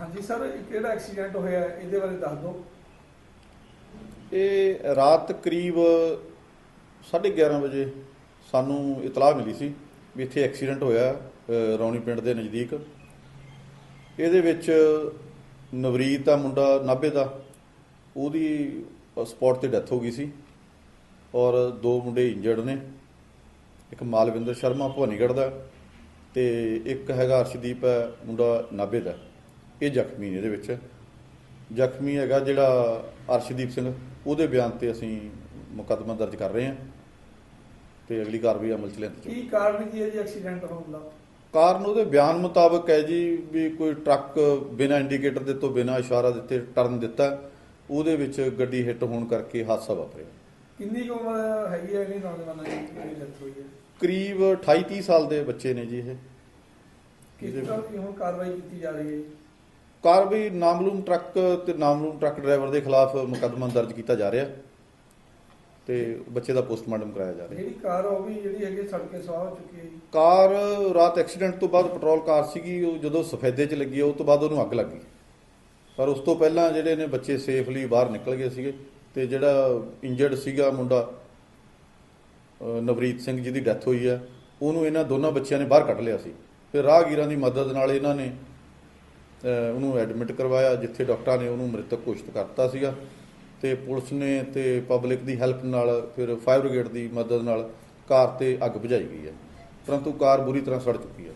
ਹਾਂਜੀ ਸਰ ਕਿਹੜਾ ਐਕਸੀਡੈਂਟ ਹੋਇਆ? ਇਹਦੇ ਬਾਰੇ ਦੱਸ ਦਿਓ। ਇਹ ਰਾਤ ਕਰੀਬ 11:30 ਵਜੇ ਸਾਨੂੰ ਇਤਲਾਹ ਮਿਲੀ ਸੀ ਵੀ ਇੱਥੇ ਐਕਸੀਡੈਂਟ ਹੋਇਆ ਅ, ਰੌਣੀ ਪਿੰਡ ਦੇ ਨਜ਼ਦੀਕ। ਇਹਦੇ ਵਿੱਚ ਨਵਰੀਤ ਦਾ ਮੁੰਡਾ ਨਾਭੇ ਦਾ ਉਹਦੀ ਸਪੌਟ ਤੇ ਡੈਥ ਹੋ ਗਈ ਸੀ ਔਰ ਦੋ ਮੁੰਡੇ ਇੰਜਰਡ ਨੇ ਇੱਕ ਮਾਲਵਿੰਦਰ ਸ਼ਰਮਾ ਭਵਾਨੀਗੜ੍ਹ ਦਾ ਤੇ ਇੱਕ ਹੈਗਾ ਅਰਸ਼ਦੀਪ ਹੈ ਮੁੰਡਾ ਨਾਭੇ ਦਾ। ਇਹ ਜ਼ਖਮੀ ਨੇ ਇਹਦੇ ਵਿੱਚ। ਜ਼ਖਮੀ ਹੈਗਾ ਜਿਹੜਾ ਅਰਸ਼ਦੀਪ ਸਿੰਘ ਉਹਦੇ ਬਿਆਨ ਤੇ ਅਸੀਂ ਮੁਕੱਦਮਾ ਦਰਜ ਕਰ ਰਹੇ ਹਾਂ ਤੇ ਅਗਲੀ ਕਾਰਵਾਈ ਅਮਲ ਚ ਜਾਊਗੀ। ਕੀ ਕਾਰਨ ਕੀ ਹੈ ਜੀ ਐਕਸੀਡੈਂਟ ਹੋਣ ਦਾ ਕਾਰਨ ਉਹਦੇ ਬਿਆਨ ਮੁਤਾਬਕ ਹੈ ਜੀ ਵੀ ਕੋਈ ਟਰੱਕ ਬਿਨਾਂ ਇੰਡੀਕੇਟਰ ਦੇ ਤੋਂ ਬਿਨਾਂ ਇਸ਼ਾਰਾ ਦਿੱਤੇ ਟਰਨ ਦਿੱਤਾ ਉਹਦੇ ਵਿੱਚ ਗੱਡੀ ਹਿੱਟ ਹੋਣ ਕਰਕੇ ਹਾਦਸਾ ਵਾਪਰਿਆ। ਕਿੰਨੀ ਕੁ ਉਮਰ ਹੈਗੀ ਹੈ ਇਹਦੀ ਨੌਜਵਾਨਾਂ ਦੀ? ਜਿਹੜੀ ਡੈਥ ਹੋਈ ਹੈ? ਕਰੀਬ 28 30 ਸਾਲ ਦੇ ਬੱਚੇ ਨੇ ਜੀ ਇਹ। ਕਿਸ ਤਰ੍ਹਾਂ ਦੀ ਹੁਣ ਕਾਰਵਾਈ ਕੀਤੀ ਜਾ ਰਹੀ ਹੈ ਜੀ? ਕਾਰਵਾਈ ਨਾਮਲੂਮ ਟਰੱਕ ਤੇ ਨਾਮਲੂਮ ਟਰੱਕ ਡਰਾਈਵਰ ਦੇ ਖਿਲਾਫ ਮੁਕੱਦਮਾ ਦਰਜ ਕੀਤਾ ਜਾ ਰਿਹਾ ਤੇ ਬੱਚੇ ਦਾ ਪੋਸਟਮਾਰਟਮ ਕਰਾਇਆ ਜਾ ਰਿਹਾ। ਜਿਹੜੀ ਕਾਰ ਆ ਉਹ ਵੀ ਜਿਹੜੀ ਹੈਗੀ ਸੜਕੇ ਸਵਾਹ ਹੋ ਚੁੱਕੀ ਹੈ ਕਾਰ ਰਾਤ ਐਕਸੀਡੈਂਟ ਤੋਂ ਬਾਅਦ ਪੈਟਰੋਲ ਕਾਰ ਸੀਗੀ ਉਹ ਜਦੋਂ ਸਫੈਦੇ 'ਚ ਲੱਗੀ ਉਹ ਤੋਂ ਬਾਅਦ ਉਹਨੂੰ ਅੱਗ ਲੱਗੀ ਪਰ ਉਸ ਤੋਂ ਪਹਿਲਾਂ ਜਿਹੜੇ ਨੇ ਬੱਚੇ ਸੇਫਲੀ ਬਾਹਰ ਨਿਕਲ ਗਏ ਸੀਗੇ ਤੇ ਜਿਹੜਾ ਇੰਜਰਡ ਸੀਗਾ ਮੁੰਡਾ ਨਵਰੀਤ ਸਿੰਘ ਜਿਹਦੀ ਡੈਥ ਹੋਈ ਹੈ ਉਹਨੂੰ ਇਹਨਾਂ ਦੋਨਾਂ ਬੱਚਿਆਂ ਨੇ ਬਾਹਰ ਕੱਢ ਲਿਆ ਸੀ। ਫਿਰ ਰਾਹਗੀਰਾਂ ਦੀ ਮਦਦ ਨਾਲ ਇਹਨਾਂ ਨੇ ਉਹਨੂੰ ਐਡਮਿਟ ਕਰਵਾਇਆ, ਜਿੱਥੇ ਡਾਕਟਰਾਂ ਨੇ ਉਹਨੂੰ ਮ੍ਰਿਤਕ ਘੋਸ਼ਿਤ ਕਰਤਾ ਸੀਗਾ ਤੇ ਪੁਲਿਸ ਨੇ ਤੇ ਪਬਲਿਕ ਦੀ ਹੈਲਪ ਨਾਲ ਫਿਰ ਫਾਇਰ ਬ੍ਰਿਗੇਡ ਦੀ ਮਦਦ ਨਾਲ ਕਾਰ ਤੇ ਅੱਗ ਬੁਝਾਈ ਗਈ ਹੈ। ਪਰੰਤੂ ਕਾਰ ਬੁਰੀ ਤਰ੍ਹਾਂ ਸੜ ਚੁੱਕੀ ਹੈ।